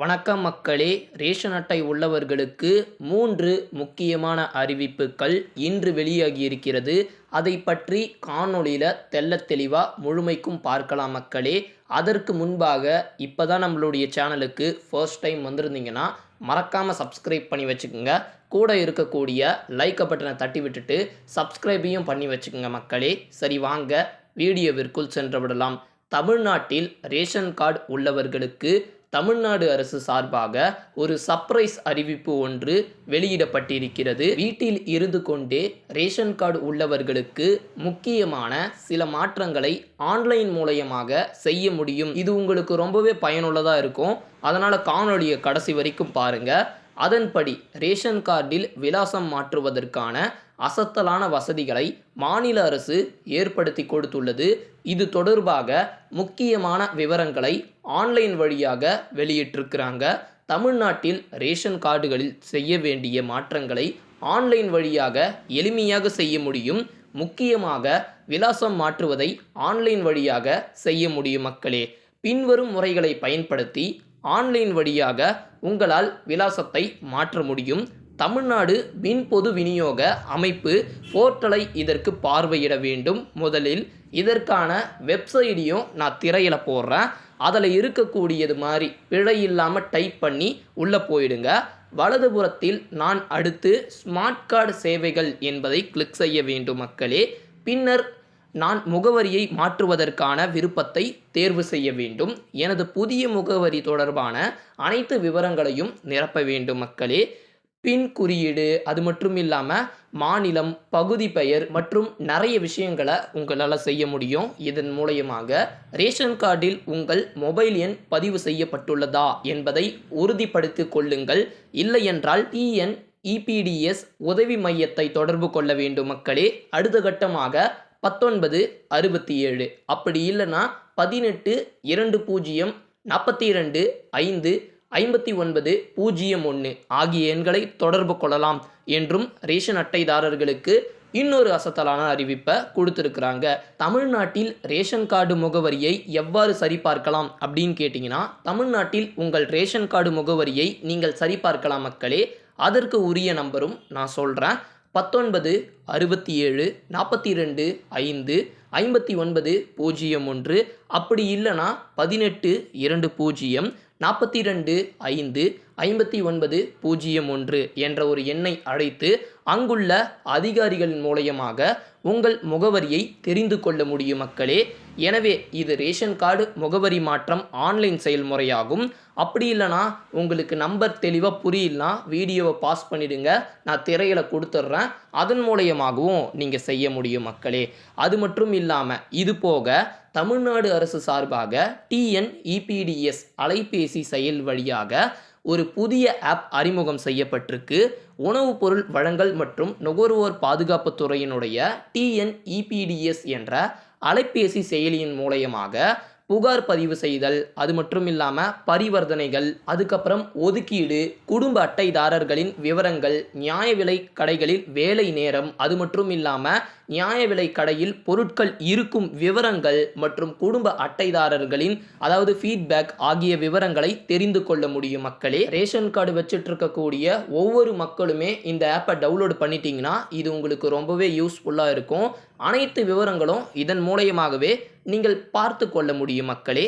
வணக்கம் மக்களே ரேஷன் அட்டை உள்ளவர்களுக்கு மூன்று முக்கியமான அறிவிப்புகள் இன்று வெளியாகி இருக்கிறது அதை பற்றி காணொளியில் தெல்ல தெளிவாக முழுமைக்கும் பார்க்கலாம் மக்களே. அதற்கு முன்பாக இப்போ தான் நம்மளுடைய சேனலுக்கு ஃபர்ஸ்ட் டைம் வந்திருந்தீங்கன்னா மறக்காமல் சப்ஸ்கிரைப் பண்ணி வச்சுக்கோங்க. கூட இருக்கக்கூடிய லைக் பட்டனை தட்டி விட்டுட்டு சப்ஸ்கிரைபையும் பண்ணி வச்சுக்கோங்க மக்களே. சரி வாங்க வீடியோவிற்குள் சென்று விடலாம். தமிழ்நாட்டில் ரேஷன் கார்டு உள்ளவர்களுக்கு தமிழ்நாடு அரசு சார்பாக ஒரு சர்ப்ரைஸ் அறிவிப்பு ஒன்று வெளியிடப்பட்டிருக்கிறது. வீட்டில் இருந்து கொண்டே ரேஷன் கார்டு உள்ளவர்களுக்கு முக்கியமான சில மாற்றங்களை ஆன்லைன் மூலயமாக செய்ய முடியும். இது உங்களுக்கு ரொம்பவே பயனுள்ளதாக இருக்கும். அதனால் காணொலியை கடைசி வரைக்கும் பாருங்கள் அதன்படி ரேஷன் கார்டில் விலாசம் மாற்றுவதற்கான அசத்தலான வசதிகளை மாநில அரசு ஏற்படுத்தி கொடுத்துள்ளது. இது தொடர்பாக முக்கியமான விவரங்களை ஆன்லைன் வழியாக வெளியிட்டிருக்கிறாங்க. தமிழ்நாட்டில் ரேஷன் கார்டுகளில் செய்ய வேண்டிய மாற்றங்களை ஆன்லைன் வழியாக எளிமையாக செய்ய முடியும். முக்கியமாக விலாசம் மாற்றுவதை ஆன்லைன் வழியாக செய்ய முடியும் மக்களே. பின்வரும் முறைகளை பயன்படுத்தி ஆன்லைன் வழியாக உங்களால் விலாசத்தை மாற்ற முடியும். தமிழ்நாடு மின் பொது விநியோக அமைப்பு போர்ட்டலை இதற்கு பார்வையிட வேண்டும். முதலில் இதற்கான வெப்சைட்டையும் நான் திரையில் போடுறேன். அதில் இருக்கக்கூடியது மாதிரி பிழை இல்லாமல் டைப் பண்ணி உள்ளே போயிடுங்க. வலதுபுறத்தில் நான் அடுத்து ஸ்மார்ட் கார்டு சேவைகள் என்பதை கிளிக் செய்ய வேண்டும் மக்களே. பின்னர் நான் முகவரியை மாற்றுவதற்கான விருப்பத்தை தேர்வு செய்ய வேண்டும். எனது புதிய முகவரி தொடர்பான அனைத்து விவரங்களையும் நிரப்ப வேண்டும் மக்களே. பின் குறியீடு அது மட்டும் இல்லாமல் மாநிலம் பகுதி பெயர் மற்றும் நிறைய விஷயங்களை உங்களால் செய்ய முடியும். இதன் மூலயமாக ரேஷன் கார்டில் உங்கள் மொபைல் எண் பதிவு செய்யப்பட்டுள்ளதா என்பதை உறுதிப்படுத்தி கொள்ளுங்கள். இல்லை என்றால் டிஎன் இபிடிஎஸ் உதவி மையத்தை தொடர்பு கொள்ள வேண்டும் மக்களே. அடுத்த கட்டமாக பத்தொன்பது அறுபத்தி ஏழு. அப்படி இல்லைன்னா பதினெட்டு இரண்டு பூஜ்ஜியம் நாற்பத்தி இரண்டு ஐந்து ஐம்பத்தி ஒன்பது பூஜ்ஜியம் ஒன்று ஆகிய எண்களை தொடர்பு கொள்ளலாம் என்றும் ரேஷன் அட்டைதாரர்களுக்கு இன்னொரு அசத்தலான அறிவிப்பை கொடுத்துருக்குறாங்க. தமிழ்நாட்டில் ரேஷன் கார்டு முகவரியை எவ்வாறு சரிபார்க்கலாம் அப்படின்னு கேட்டிங்கன்னா தமிழ்நாட்டில் உங்கள் ரேஷன் கார்டு முகவரியை நீங்கள் சரிபார்க்கலாம் மக்களே. அதற்கு உரிய நம்பரும் நான் சொல்கிறேன் பத்தொன்பது அறுபத்தி ஏழு நாற்பத்தி ரெண்டு ஐந்து ஐம்பத்தி ஒன்பது பூஜ்ஜியம் ஒன்று. அப்படி இல்லைனா பதினெட்டு இரண்டு பூஜ்ஜியம் நாற்பத்தி ரெண்டு ஐந்து ஐம்பத்தி ஒன்பது பூஜ்ஜியம் ஒன்று என்ற ஒரு எண்ணை அழைத்து அங்குள்ள அதிகாரிகளின் மூலயமாக உங்கள் முகவரியை தெரிந்து கொள்ள முடியும் மக்களே. எனவே இது ரேஷன் கார்டு முகவரி மாற்றம் ஆன்லைன் செயல்முறையாகும். அப்படி இல்லைனா உங்களுக்கு நம்பர் தெளிவாக புரியலனா வீடியோவை பாஸ் பண்ணிவிடுங்க நான் திரையில் கொடுத்துட்றேன். அதன் மூலயமாகவும் நீங்கள் செய்ய முடியும் மக்களே. அது மட்டும் இல்லாமல் இது போக தமிழ்நாடு அரசு சார்பாக டிஎன்இபிடிஎஸ் அலைபேசி செயல் வழியாக ஒரு புதிய ஆப் அறிமுகம் செய்யப்பட்டிருக்கு. உணவுப் பொருள் வழங்கல் மற்றும் நுகர்வோர் பாதுகாப்பு துறையினுடைய டிஎன்இபிடிஎஸ் என்ற அலைபேசி செயலியின் மூலயமாக புகார் பதிவு செய்தல் அது மட்டும் இல்லாமல் பரிவர்த்தனைகள் அதுக்கப்புறம் ஒதுக்கீடு குடும்ப அட்டைதாரர்களின் விவரங்கள் நியாய விலை கடைகளில் வேலை நேரம் அது மட்டும் இல்லாமல் நியாய விலை கடையில் பொருட்கள் இருக்கும் விவரங்கள் மற்றும் குடும்ப அட்டைதாரர்களின் அதாவது ஃபீட்பேக் ஆகிய விவரங்களை தெரிந்து கொள்ள முடியும் மக்களே. ரேஷன் கார்டு வச்சுட்டு இருக்கக்கூடிய ஒவ்வொரு மக்களுமே இந்த ஆப்பை டவுன்லோட் பண்ணிட்டீங்கன்னா இது உங்களுக்கு ரொம்பவே யூஸ்ஃபுல்லாக இருக்கும். அனைத்து விவரங்களும் இதன் மூலயமாகவே நீங்கள் பார்த்து கொள்ள முடியும் மக்களே.